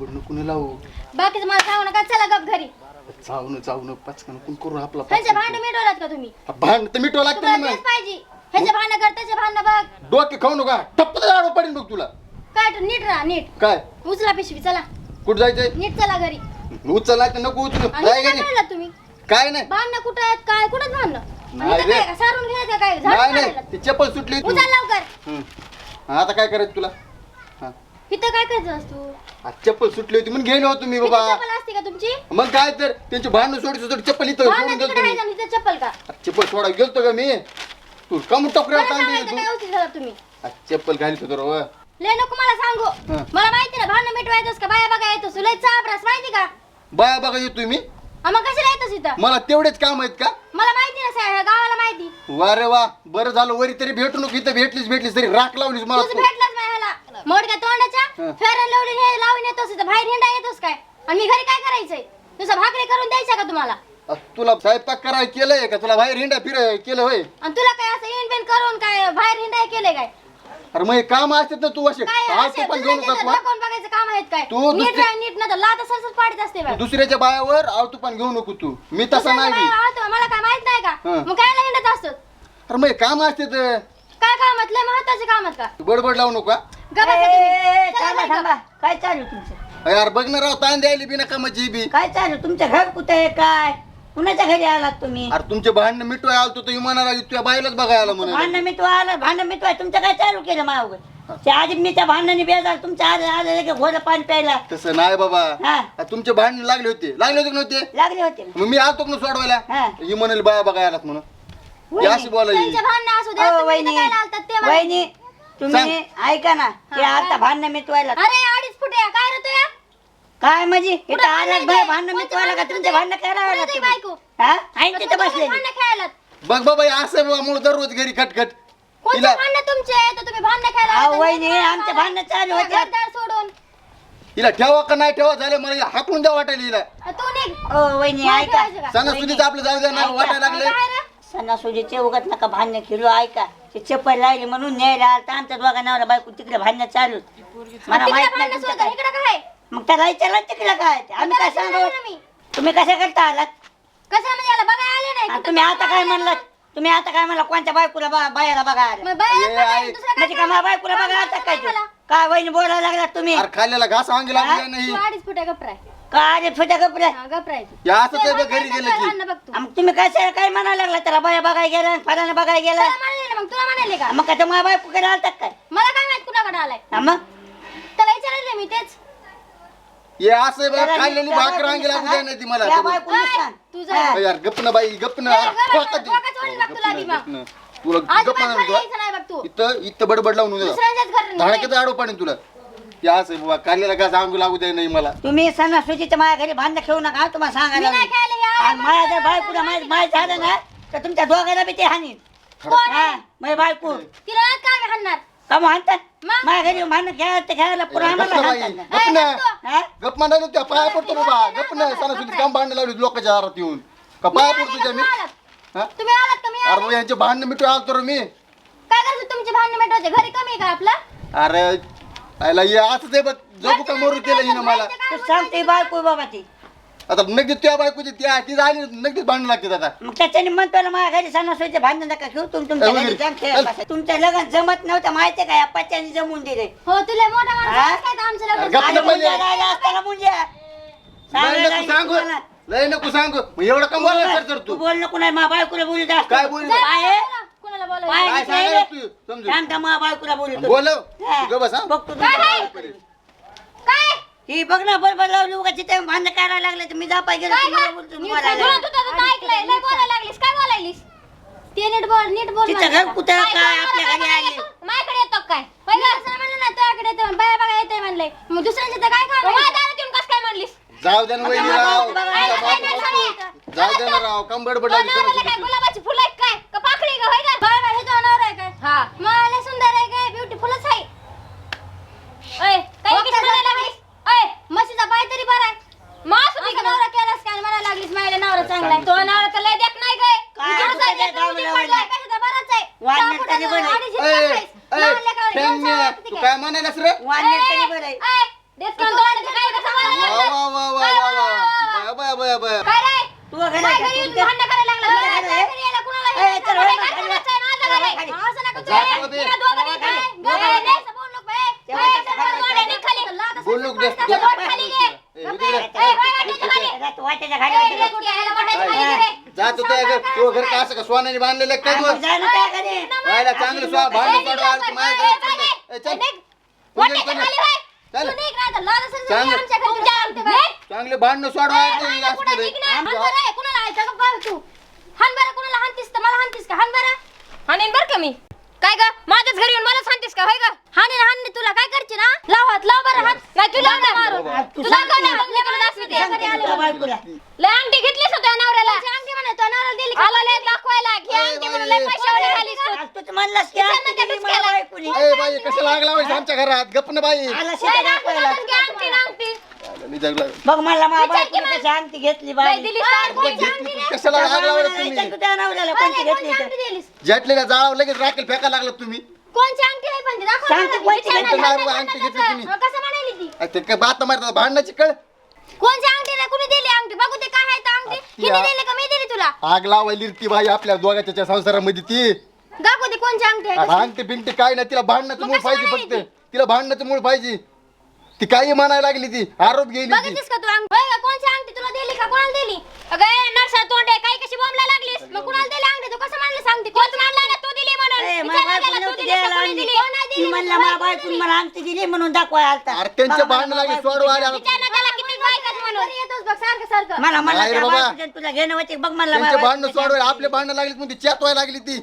बडणं कुणी लावू. बाकीचं मला सांगू नका चला गप घरी. चावणं चावणं पचकन कोण करू आपला ह्याचे भांडे मिटवलात का तुम्ही? भांड तर मिठवा लागते ना तुम्हाला मग. तेच पाहिजे. ह्याचे भांडण कर त्याचे भांडण बघ. डोके खाऊ नका. टप्प आडो पडेल बघ तुला. काय तू नीट राहा नीट. काय? उचला पिशवी चला. कुठं जायचंय? नीट चला घरी. उचल तर नको उचलू. आणि काय काय करायला तुम्ही? काय नाही. भांडणं कुठं आहेत काय कुठं भांडणं? आणि नाही इथं रे. काय? सारून घ्यायचं काय? झाड नाही काढायला? नाही ती चप्पल सुटली तू उचल लवकर. आता काय करायचं तुला. इथं काय करायचं असतो आज चप्पल सुटली होती म्हणून गेलो होतो मी बाबा. चप्पल असते का तुमची? मग काय तर त्यांची भांडण सोडी सोडी चप्पल इथं सोडून गेलतो मी. ना, चप्पल का? चप्पल सोडा गेलतो का मी? तू मला सांगायचं काय उचित झालं तुम्ही? आज चप्पल घालीत होतो लय नको मला सांगू. हं. मला माहिती ना भांडण मिटवायचंस का बाया बघा येतोस. लय चापरास माहिती का? बाया बघा येतोय मी. हा, मग कशाला येतोस इथं? मला तेवढेच काम आहेत का? मला माहिती ना साहेब गावाला माहिती. वा रे वा बरं झालं वरी तरी भेटू नको इथं भेटलीस भेटलीस तरी राख लावलीस मला तू. भेटलाच नाही ह्याला मोडक्या तोंडाच्या हं. फेरन लावून हे लावून येतोस इथं बाहेर हिंडा येतोस काय आणि मी घरी काय करायचंय? तुझं भाकरी करून द्यायचा का तुम्हाला? आ, तुला स्वयंपाक कराय केलंय का? तुला बाहेर हिंडा फिर केलं होय. आणि तुला काय असं इन बिन करून काय बाहेर हिंडा केलंय काय? अरे मग हे काम असतात ना तू असे? काय आज असे? तू पण घेऊ दुसऱ्याच्या नकोस इथं वा. दाखवून बघायचं काम आहेत काय? तू नीट दुसरी- राह नीट ना लात सरसच पाडीत असते तू बघ. दुसऱ्याच्या बायावर आव तू पण घेऊ नको तू. मी तसा दुसऱ्याच्या नाही बाया मला काय माहीत नाही का? हं. मग काय हिंडत असतो अरे मग हे काम असतात काय कामात? लय महत्त्वाचे कामात का? तू बडबड लावू नको. ए, थांबा थांबा. काय चालू तुमचं? यार बघ ना राव ताण द्यायली बिना कामाची बी. काय चालू तुमचं घर कुठे आहे? काय? कुणाच्या घरी आलात तुम्ही? अरे तुमचे भांडण मिटवाय आलतो तो विमानाला तुझ्या बाईलाच बघायला म्हणून भांडण मिटवा आलं. भांडण मिटवाय. तुमचं काय चालू केलं मावग? त्या आधी मी त्या भांडणाने बेजार तुमच्या आधी आले की घोडं पाणी प्यायला. तसं नाही बाबा. हा. तुमचे भांडण लागले होते. लागले होते का नव्हते? लागले होते ना. मग मी आलतो का ना सोडवायला? हा. म्हणाल बाया बघायला म्हणून. हे अशी बोलायची. त्यांचे भांडणं असू द्या अहो, तुम्ही इथं वहिनी काय लावतात ते मला- वहिनी तुम्ही ऐका ना ते आता भांडण मिटवायला. अरे अडीच फुटे आहे, काय रे तुया काय म्हणजे इथं बाय? भांडण का तुमचे भांडण तुझं? करावं कुठं तुझी बायको? हा ऐन तिथं बसले भांडणं खेळायला बघ बाबा हे असं बाबा मुळे दररोज घरी खटखट कोणते हिला भांडणं तुमचे आहे? तर तुम्ही भांडणं खेळायला अहो, लागलात. वहिनी, तुम्ही आमचे भांडणं चालू होते. घरदार सोडून हिला ठेवा का नाही ठेवा झालं मला हिला हाकलून द्या वाटायला हिला अ, तू निघ ओ वहिनी मला ऐका ठेवायचं का? सणासुदीचं आपलं जाऊ द्या ना ऐका. वाटायला लागले काय रे? सणासुदीचे उगत नका भांडण किलो ऐका ते चप्पल लागली म्हणून न्यायला आलता आमच्या दोघा नवरा बायको तिकडे भांडण चालू मला तिकडे माहीत नाही भांडणं तुमचं सोडून काय इकडे काय मग त्या राहायच्या तिकडे काय ते? आम्ही काय आता सांगू? कशाला आले ना मी? तुम्ही कशा करता आलात? कसं म्हणजे याला बघायला आले नाही आणि कुठं? तुम्ही आता काय म्हणलात? तुम्ही आता काय म्हणला? कोणत्या बायकोला बा- बायाला बघा आलं मग बाया ए, बघायला आई. दुसरं काय म्हणजे का माझ्या बायकोला काम बघा आता काय ते? मला. काय वहिनी बोलायला लागलात तुम्ही? अरे खाल्ल्याला घास द्या नाही. तू अडीच फुटे गपराय काय रे फुट्या कपडे हा, गपराय तू. हे असंच आहे ते बघ घरी भांडणं गेलं काय की. भांडणं बघ तू. मग तुम्ही कशा काय म्हणायला लागला? त्याला बाया बघायला गेला फलानं बघायला गेला त्याला म्हणाले ना मग तुला म्हणाले का? मग काय माझ्या बायकोकडे आलतात काय? मला काय माहीत कुणाकडे आलाय? हा मग? त्याला विचारले मी तेच. हे असं बघ खाल्लेली भाकर वांगी बायकोला लागू द्या नाही ती मला त्या बायकोला काय? सांग. तुझं-. यार गप ना बाई गप ना ए, अरे, बघ गप तुला ना, बी गप मग. ना. तुला आज गप ना माझ्या तुला. यायचं नाही बघ तू इथं इथं बडबड लावून उद्या दुसऱ्यांच्याच घरी नाही. धाडक्यात आडो पाडेल तुला असं बाबा सांगू लागू द्या नाही मला तुम्ही सणासुदीच्या माझ्या घरी भांडण खेळू नका हा तुम्हाला मी सांगायला नाही लागले. खायला या, आणि माझ्या जर मला बायकोला माहिती माहीत का? झालं ना तर तुमच्या दोघांना बी ते हानी कोण आहे? माझी बायको तिला काय मी हाणणार का मग हाणतात मग? माझ्या घरी खेळायला ते आम्हाला ना बाई. हा? त्या पाया पडतो बाबा गप ना. सणासुदीत काम भांडण लावली लोकांच्या दारात येऊन. का पाया पडतो आले मी? तू आलात? हा? तुम्ही आलात का? मी अरे आले? यांचे भांडण मिटू आलतो रे मी. काय करायचं तुमची भांडण मिटवायचे? घरी कमी आहे का आपलं? अरे आयला हे असंच आहे बघ. जगू का मोरू केलं हिनं मला? तू सांगते बायको बाबा ती. आता नगदी त्या बायकोची त्या ती झाली नगदीच भांडण लागते आता मग त्याच्याने म्हणतो ना माझ्या घरी सणासुदीचे भांडण नका खेळू तुम्ही तुमच्या ए, घरी वगैरे. जाऊन खेळत बसा. तुमचं लग्न जमत नव्हतं माहितीये का या जमून दिले हो तुला मोठा माणूस हा? तर आमचं अरे लग्न गप्प आणि ना झालं. पहिले. मुंज्या राहिल्या असताना मुंज्या लय सांगायला नको लागली सांगू तुम्हाला. लय नको सांगू मग एवढं कमवायला तू तू बोल नको नाही मा बायकोला बोलू द्या काय बोलू आहे? बोला, कुणाला बोलायचं? काय काय सांगायला तू समजू थांब थांब मा बायकोला बोलू बोलव तू बस हा बघ तू तुझं. काय ही बघ ना बरोबर लावली उगा तिथे भांडण करायला लागले तर मी जा पाहिजे काय तुम्हाला? बोलतो, ऐकलंय लय बोलायला लागलीस काय बोलायलीस? ते नीट बोल नीट बोल तिचं माझ्या. घर कुठं काय आपल्या घरी? माझ्याकडे येतो काय? पहिलं असं म्हणलं ना तुझ्याकडे येतो बाया बघा येते म्हणले मग दुसऱ्यांच्या तर काय काम माझ्या दारात येऊन कसं काय म्हणलीस? जाऊ द्या ना वहिनी राव. बाप? जाऊ द्या ना राव. कम बडबड लागली नवऱ्याला काय? सणासुदीची. गुलाबाची काय म्हणायला रे? वाढले तू घर आहे. असं रे. जा तू तू घर का असं का सोन्याने बांधलेलं काय तू? चांगलं स्वा भांडण ए, ए, चल. वाटेच्या चल. खाली होय. चल. तू निघ नाही तर लाथा सोडून चांगलं. आमच्या घरी तुला सांगते बाई. चांगले भांडणं सोडवा ए, कुठं. निघणार? हाण बरं आहे, कुणाला आहे? जगं पाह तू. हाण बरं, कुणाला हाणतीस तर मला हाणतीस का? हाण बरं. हाणीन बरं का मी? काय ग माझ्याच घरी येऊन मला सांगतेस का होय ग हाणीन हाणीन तुला काय करते ना लाव हात लाव बरं हात नाही तुला तू तुला. बायकोला. लय अंगठी घेतलीस होत्या नवऱ्याला अंगठी म्हणे तो नवऱ्याला दिली आला लय दाखवायला घे ए, अंगठी बाई. म्हणून लय पैशावाली झालीस तू. आज तूच म्हणलास की विचार आज ना त्या तुझी मला डुसक्याला. बायकोनी. ए बाई कसं लागला बाई आमच्या घरात गप्प ना बाई. आला दाखवायला. अंगठी अंगठी मी जगला. मला विचार की मग. कशी अंगठी घेतली बाई. अंगठी? कशाला आग लावलं विचार तुम्ही? तू त्या नवऱ्याला कोणची कोणती घेतली अंगठी तर दिलीस झटलेल्या जाळावर लगेच राखेल फेकायला लागलं तुम्ही? कोणची अंगठी आहे पण ती? दाखव सांग मला. ती कोणची विचार ना, अंगठी? सांग ना, अंगठी सांग ना घेतली कसं. तुम्ही. हं, कसं म्हणाली ती? अ, ते काय बात मारतात भांडणाची कळ? कोणची अंगठी रे कुणी दिली अंगठी? बघू ते काय आहे तर अंगठी. ती हिने आ- दिली का मी दिली तुला? आग लावायली ती बाई आपल्या दोघाच्या संसारामध्ये ती. दाखव ती कोणची अंगठी आहे. भांडते बिंगते काय नाही तिला मग मूळ कसं पाहिजे फक्त. तिला भांडणाचं मूळ पाहिजे. ती काही म्हणायला लागली ती आरोप गेली ती. बघितलीस का तू अंग? होय का? कोणची अंगठी तुला दिली का? कोणाला दिली? अगं ए, नरसा तोंडे काही कशी बोंबला लागलीस? मग कोणाला दिली अंगठी? तू कसं म्हणलं सांगते कोण म्हणला ना तू दिली म्हणून? ए, विचार माझ्या ना त्याला, बायकोनी तू नव्हती दिली का द्यायला कोणी आणली. दिली? कोण नाही ती दिली? म्हणला कोण मा नाही बायकोनी दिली? मला अंगठी दिली म्हणून दाखवाय आलता अरे त्यांचे बघा, भांडण मला लागले बायकोनी सोडवा आल्या विचार ना त्याला किती बायकात म्हणून. घरी येतोस बघ सारखं सारखं. मला म्हणला नाही रे त्या बाबा. बायकोच्या तुला घेणं होते बघ म्हणला त्यांचे माझ्या भांडणं बायकोच्या सोडवायला आपले भांडणं लागले ती चेतवायला लागली ती.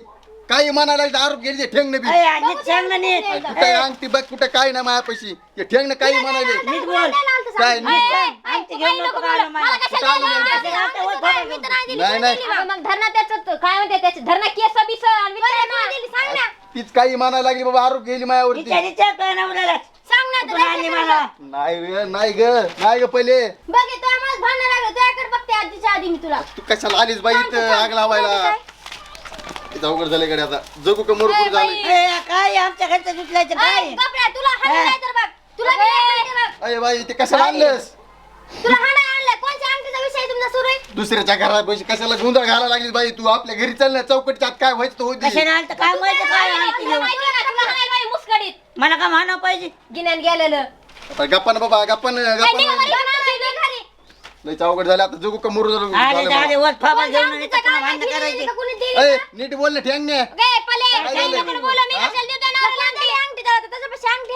काही म्हणायला लागली आरोप गेली ते ठेंगणे बी. नीट सांग ना नीट. कुठे अंगठी बघ कुठे काय नाही मायापाशी ते ठेंगणं काही म्हणाले नीट बोल काय नीट. घेऊन नको मला. मला. नाही दिली, नाही, कोणी नाही. दिली. मग? मग धरणा त्याचं काय म्हणते त्याचे? धरणा केस बिस आणि विचार ना. ना. तीच काही म्हणायला लागली बाबा आरोप गेली मायावरती विचार सांग ना कुठून आणली मला? नाही ग नाही ग नाही ग पहिले. बघ हे तो आम्हाला भांडण लागलं. तुझ्याकडे बघते आधीच्या आधी मी तुला. तू कशाला आलीस बाई इथं? आग लावायला. अवघड झालं कडे आता. जगू का मरू झालं. ए, काय आमच्या घरचं दुसऱ्याचं ए, काय? तुला हाणायला. नाही तर बघ. तुला नाही बघ. अरे बाई ते कशाला आणलंस? तुला हाणायला अंगठीचा विषय तुमचा सुरू आहे? दुसऱ्याच्या घरात पैसे कशाला गोंधळ घालायला लागली बाई तू? आपल्या घरी चल ना चौकटीच्या आत काय व्हायचं तो होती कशाने आलं तर काय माहिती काय माहिती? आहे का, तुला हाणायला बाई मुस्कडीत मला का म्हणा पाहिजे? गिन्यान गेलेलं. गप्पान बाबा गप्पान ए, निघ घरी, गप्पान निघ घरी, निघ घरी. लय अवघड झालं आता जगू का मरू झालं मला. वर फाबा घेऊन पुन्हा भांडणं करायची ए? नीट बोल ना हा?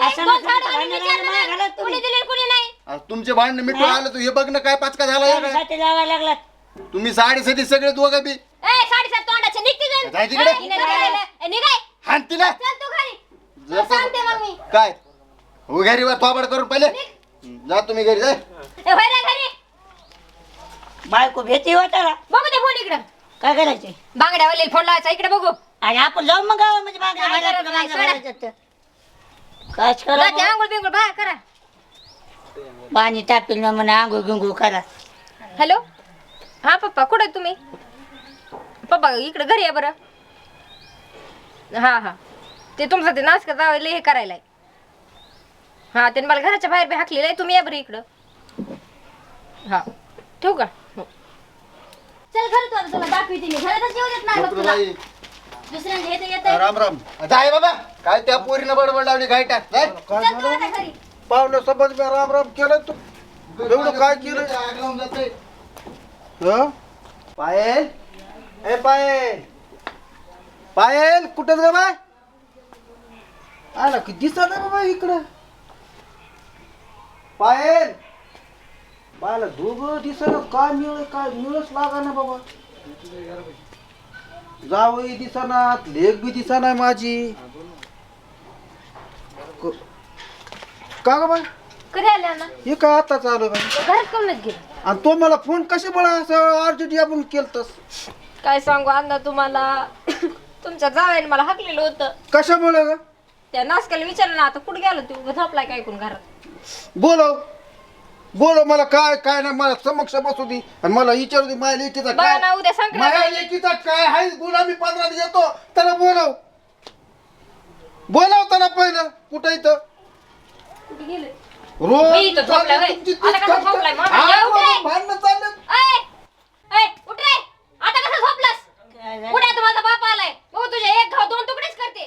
असं साडू भांडण तुम्ही. आ, तुमचे भांडण मिटून? आलं तू हे बघ ना काय पाचका झाला हे काय? साठी तुम्ही साडेसाठी सगळे दोघं बी. जाय तिकडे. तिला. जर सांगते मग मी. काय हो घरी वर थोबाड करून पहिले जा तुम्ही घरी जाय ए, होय रे घरी. बायको भेटी वाटाला बघू दे फोन इकडं. काय करायचे? बांगड्यावर फोन लावायचा इकडे बघू. आणि आपण जाऊ मग गावामध्ये काय करा आंघोळ बाहेर करा. पाणी टाकून ना म्हणा आंघोळ गुंगू करा. हॅलो? हा पप्पा कुठे आहे तुम्ही? पप्पा इकडे घरी आहे बरं. हा हा. ते तुमचं ते नाच करता हे करायला आहे. हा ते मला घराच्या बाहेर बी हाकलेलं आहे तुम्ही या बरं इकडं. हा. ठेवू का? चल घर तू आता तुला दाखवते मी. घरातच येऊ देत नाही बघ तुला. बाई, दुसऱ्यांच्या येते येते राम राम. जाय बाबा. काय त्या पोरीनं बडबड लावली घाईटा जाय चल तू आता घरी. पावलं समज मी राम राम केलं तू. एवढं काय केलं आग लावून जातंय. हं? पायल? ए पायल. पायल कुठं ग बाय? आला की दिसत बाबा इकडं. पायल? पायाला दोघं दिसत काय मिळ काय मिळच लागा ना बाबा. जावई दिसनात लेख बी दिसना माझी. क- का ग बाय कधी आल्या ना हे काय आता चालू बाई? घरात कोणच गेलं? आणि तो मला फोन असं अर्जंट आपण केलतस? काय सांगू अण्णा तुम्हाला? तुमच्या जावेने मला हाकलेलं होतं. कशामुळे ग? त्या नासक्याला विचारलं ना आता कुठे गेलं तू? झोपलाय काय ऐकून घरात? बोलव. बोलो मला काय काय ना मला समक्ष बसू दे. आणि मला विचारू दे माझ्या लेकीचा काय माझ्या लेकीचा काय हाय गुलाबी पंधरा येतो त्याला बोलव. बोलाव त्याला पहिलं. कुठे इथं? रोज आता कसं झोपलास कुठे आता माझा बाप आलाय. तुझे एक घाव दोन तुकडेच करते.